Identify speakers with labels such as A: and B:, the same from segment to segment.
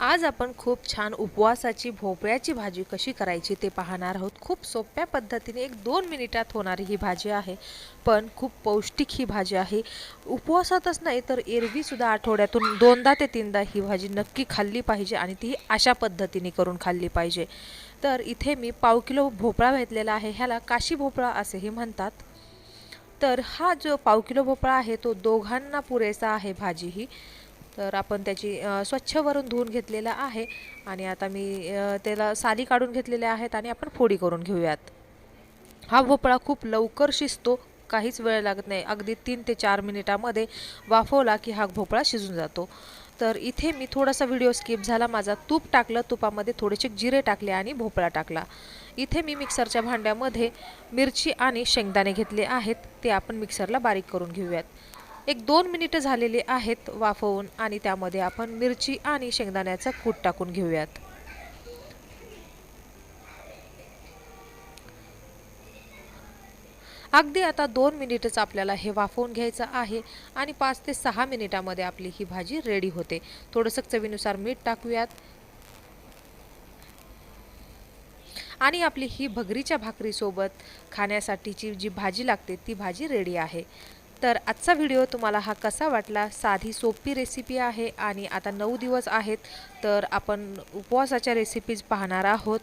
A: आज आपण खूप छान उपवासाची भोपळ्याची भाजी कशी करायची ते पाहणार आहोत. खूप सोप्या पद्धतीने एक दोन मिनिटात होणारी ही भाजी आहे पण खूप पौष्टिक ही भाजी आहे. उपवासातच नाही तर एरवीसुद्धा आठवड्यातून दोनदा ते तीनदा ही भाजी नक्की खाल्ली पाहिजे आणि ती अशा पद्धतीने करून खाल्ली पाहिजे. तर इथे मी पाव किलो भोपळा घेतलेला आहे ह्याला काशी भोपळा असेही म्हणतात. तर हा जो पाव किलो भोपळा आहे तो दोघांना पुरेसा आहे भाजी ही. तर आपण त्याची स्वच्छ वरून धुवून घेतलेला आहे आणि आता मी त्याला साली काढून घेतलेल्या आहेत आणि आपण फोडी करून घेऊयात. हा भोपळा खूप लवकर शिजतो काहीच वेळ लागत नाही. अगदी तीन ते चार मिनिटामध्ये वाफवला की हा भोपळा शिजून जातो. तर इथे मी थोडासा व्हिडिओ स्किप झाला माझा तूप टाकलं तुपामध्ये थोडेसे जिरे टाकले आणि भोपळा टाकला. इथे मी मिक्सरच्या भांड्यामध्ये मिरची आणि शेंगदाणे घेतले आहेत ते आपण मिक्सरला बारीक करून घेऊयात. एक दोन मिनिटं झालेली आहेत वाफवून आणि त्यामध्ये आपण मिरची आणि शेंगदाण्याचा कूट टाकून घेऊयात. अगदी आता दोन मिनिटच आपल्याला हे वाफवून घ्यायचं आहे आणि पाच ते सहा मिनिटामध्ये आपली ही भाजी रेडी होते. थोडंसं चवीनुसार मीठ टाकूयात. आणि आपली ही भगरीच्या भाकरीसोबत खाण्यासाठीची जी भाजी लागते ती भाजी रेडी आहे. तर आजचा व्हिडिओ तुम्हाला हा कसा वाटला? साधी सोपी रेसिपी आहे आणि आता नऊ दिवस आहेत तर आपण उपवासाच्या रेसिपीज पाहणार आहोत.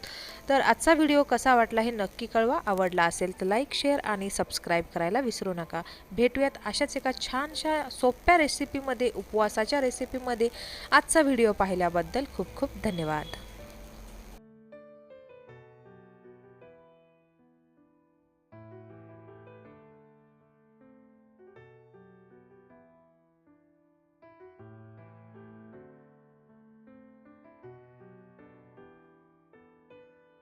A: तर आजचा व्हिडिओ कसा वाटला हे नक्की कळवा. आवडला असेल तर लाईक शेअर आणि सबस्क्राईब करायला विसरू नका. भेटूयात अशाच एका छानशा सोप्या रेसिपीमध्ये उपवासाच्या रेसिपीमध्ये आजचा व्हिडिओ पाहिल्याबद्दल खूप खूप धन्यवाद.